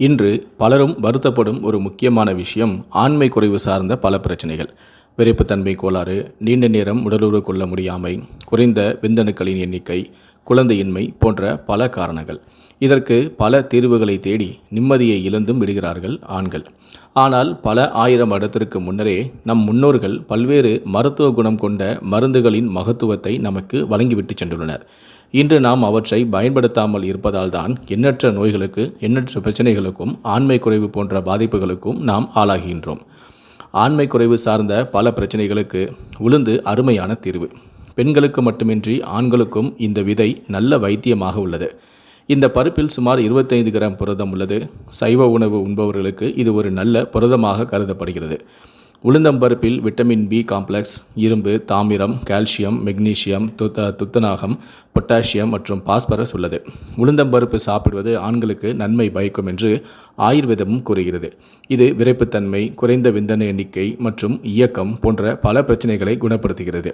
இன்று பலரும் வருத்தப்படும் ஒரு முக்கியமான விஷயம் ஆண்மை குறைவு சார்ந்த பல பிரச்சனைகள். விரைப்புத்தன்மை கோளாறு நீண்ட நேரம் உடலுறவு கொள்ள முடியாமை குறைந்த விந்தணுக்களின் எண்ணிக்கை குழந்தையின்மை போன்ற பல காரணங்கள். இதற்கு பல தீர்வுகளை தேடி நிம்மதியை இழந்தும் விடுகிறார்கள் ஆண்கள். ஆனால் பல ஆயிரம் வருடத்திற்கு முன்னரே நம் முன்னோர்கள் பல்வேறு மருத்துவ குணம் கொண்ட மருந்துகளின் மகத்துவத்தை நமக்கு வழங்கிவிட்டு சென்றுள்ளனர். இன்று நாம் அவற்றை பயன்படுத்தாமல் இருப்பதால் தான் எண்ணற்ற நோய்களுக்கு எண்ணற்ற பிரச்சனைகளுக்கும் ஆண்மை குறைவு போன்ற பாதிப்புகளுக்கும் நாம் ஆளாகின்றோம். ஆண்மை குறைவு சார்ந்த பல பிரச்சனைகளுக்கு உளுந்து அருமையான தீர்வு. பெண்களுக்கு மட்டுமின்றி ஆண்களுக்கும் இந்த விதை நல்ல வைத்தியமாக உள்ளது. இந்த பருப்பில் சுமார் 25 கிராம் புரதம் உள்ளது. சைவ உணவு உண்பவர்களுக்கு இது ஒரு நல்ல புரதமாக கருதப்படுகிறது. உளுந்தம்பருப்பில் விட்டமின் பி காம்ப்ளெக்ஸ் இரும்பு தாமிரம் கால்சியம் மெக்னீசியம் துத்த துத்தநாகம் பொட்டாசியம் மற்றும் பாஸ்பரஸ் உள்ளது. உளுந்தம்பருப்பு சாப்பிடுவது ஆண்களுக்கு நன்மை பயக்கும் என்று ஆயுர்வேதமும் கூறுகிறது. இது விரைப்புத்தன்மை குறைந்த விந்தன எண்ணிக்கை மற்றும் இயக்கம் போன்ற பல பிரச்சனைகளை குணப்படுத்துகிறது.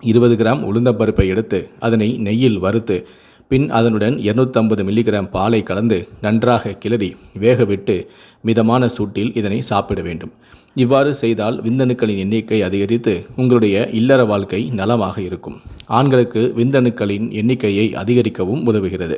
இருபது கிராம் உளுந்தம்பருப்பை எடுத்து அதனை நெய்யில் வறுத்து பின் அதனுடன் 250 மில்லிகிராம் பாலை கலந்து நன்றாக கிளறி வேகவிட்டு மிதமான சூட்டில் இதனை சாப்பிட வேண்டும். இவ்வாறு செய்தால் விந்தணுக்களின் எண்ணிக்கை அதிகரித்து உங்களுடைய இல்லற வாழ்க்கை நலமாக இருக்கும். ஆண்களுக்கு விந்தணுக்களின் எண்ணிக்கையை அதிகரிக்கவும் உதவுகிறது.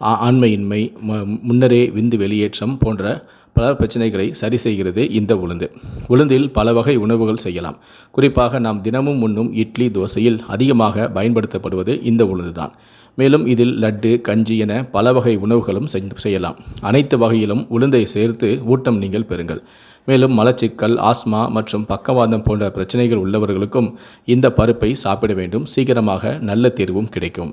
ஆண்மையின்மை ம- முன்னரே விந்து வெளியேற்றம் போன்ற பல பிரச்சனைகளை சரி செய்கிறது இந்த உளுந்து. உளுந்தில் பல வகை உணவுகள் செய்யலாம். குறிப்பாக நாம் தினமும் உண்ணும் இட்லி தோசையில் அதிகமாக பயன்படுத்தப்படுவது இந்த உளுந்து தான் மேலும் இதில் லட்டு கஞ்சி என பல வகை உணவுகளும் செய்யலாம். அனைத்து வகையிலும் உளுந்தை சேர்த்து ஊட்டம் நீங்கள் பெறுங்கள். மேலும் மலச்சிக்கல் ஆஸ்மா மற்றும் பக்கவாதம் போன்ற பிரச்சனைகள் உள்ளவர்களுக்கும் இந்த பருப்பை சாப்பிட வேண்டும். சீக்கிரமாக நல்ல தீர்வும் கிடைக்கும்.